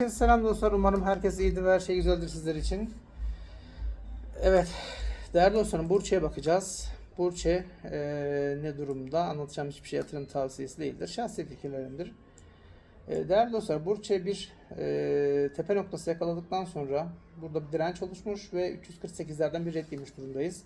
Herkese selam dostlar. Umarım herkes iyidir ve her şey güzeldir sizler için. Evet. Değerli dostlarım Burç'e bakacağız. Burç'e eee, ne durumda? Anlatacağım hiçbir şey yatırım tavsiyesi değildir. Şahsi fikirlerimdir. Eee, değerli dostlar Burç'e bir eee, tepe noktası yakaladıktan sonra burada bir direnç oluşmuş ve 348'lerden bir red yemiş durumdayız.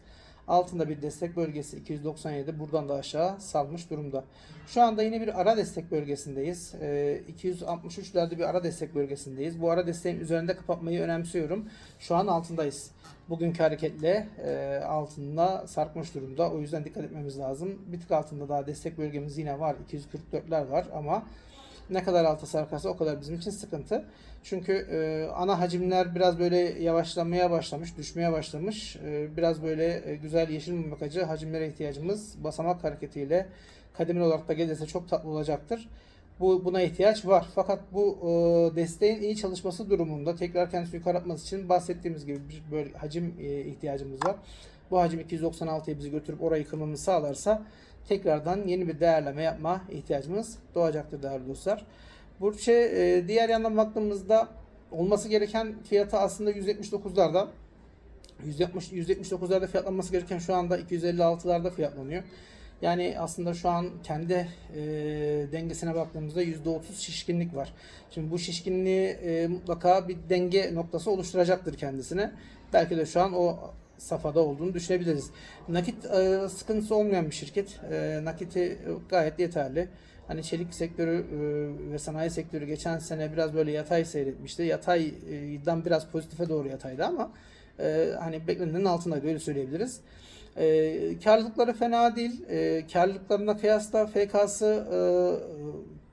Altında bir destek bölgesi 297 buradan da aşağı salmış durumda. Şu anda yine bir ara destek bölgesindeyiz. Ee, 263'lerde bir ara destek bölgesindeyiz. Bu ara desteğin üzerinde kapatmayı önemsiyorum. Şu an altındayız. Bugünkü hareketle e, altında sarkmış durumda. O yüzden dikkat etmemiz lazım. Bir tık altında daha destek bölgemiz yine var. 244'ler var ama ne kadar alta sarkarsa o kadar bizim için sıkıntı. Çünkü e, ana hacimler biraz böyle yavaşlamaya başlamış, düşmeye başlamış. E, biraz böyle e, güzel yeşil mummakacı hacimlere ihtiyacımız basamak hareketiyle kademeli olarak da gelirse çok tatlı olacaktır. Bu buna ihtiyaç var. Fakat bu e, desteğin iyi çalışması durumunda tekrar kendisini yukarı atması için bahsettiğimiz gibi bir böyle hacim e, ihtiyacımız var. Bu hacim 296'yı bizi götürüp orayı kırmamızı sağlarsa tekrardan yeni bir değerleme yapma ihtiyacımız doğacaktır değerli dostlar. Burç'e e, diğer yandan baktığımızda olması gereken fiyatı aslında 179'larda. 170 179'larda fiyatlanması gereken şu anda 256'larda fiyatlanıyor. Yani aslında şu an kendi e, dengesine baktığımızda %30 şişkinlik var. Şimdi bu şişkinliği e, mutlaka bir denge noktası oluşturacaktır kendisine. Belki de şu an o safhada olduğunu düşünebiliriz. Nakit e, sıkıntısı olmayan bir şirket. E, nakiti gayet yeterli. Hani çelik sektörü e, ve sanayi sektörü geçen sene biraz böyle yatay seyretmişti. Yataydan biraz pozitife doğru yataydı ama e, hani beklenenin altındaydı öyle söyleyebiliriz. E, karlılıkları fena değil. E, karlılıklarına kıyasla FK'sı e,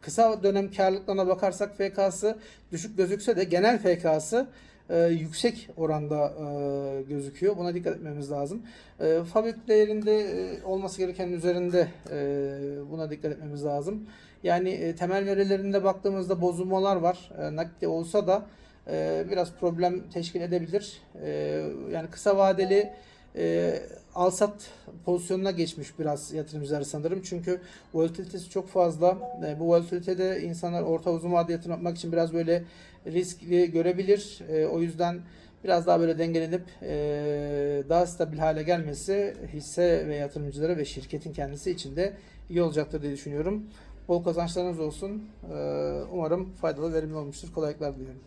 kısa dönem karlılıklarına bakarsak FK'sı düşük gözükse de genel FK'sı e, yüksek oranda e, gözüküyor. Buna dikkat etmemiz lazım. E, fabrik değerinde e, olması gerekenin üzerinde e, buna dikkat etmemiz lazım. Yani e, temel verilerinde baktığımızda bozulmalar var. E, nakde olsa da e, biraz problem teşkil edebilir. E, yani kısa vadeli e, alsat pozisyonuna geçmiş biraz yatırımcılar sanırım. Çünkü volatilitesi çok fazla. E, bu volatilitede insanlar orta uzun vade yatırım yapmak için biraz böyle riskli görebilir. E, o yüzden biraz daha böyle dengelenip e, daha stabil hale gelmesi hisse ve yatırımcılara ve şirketin kendisi için de iyi olacaktır diye düşünüyorum. Bol kazançlarınız olsun. E, umarım faydalı, verimli olmuştur. Kolaylıklar diliyorum.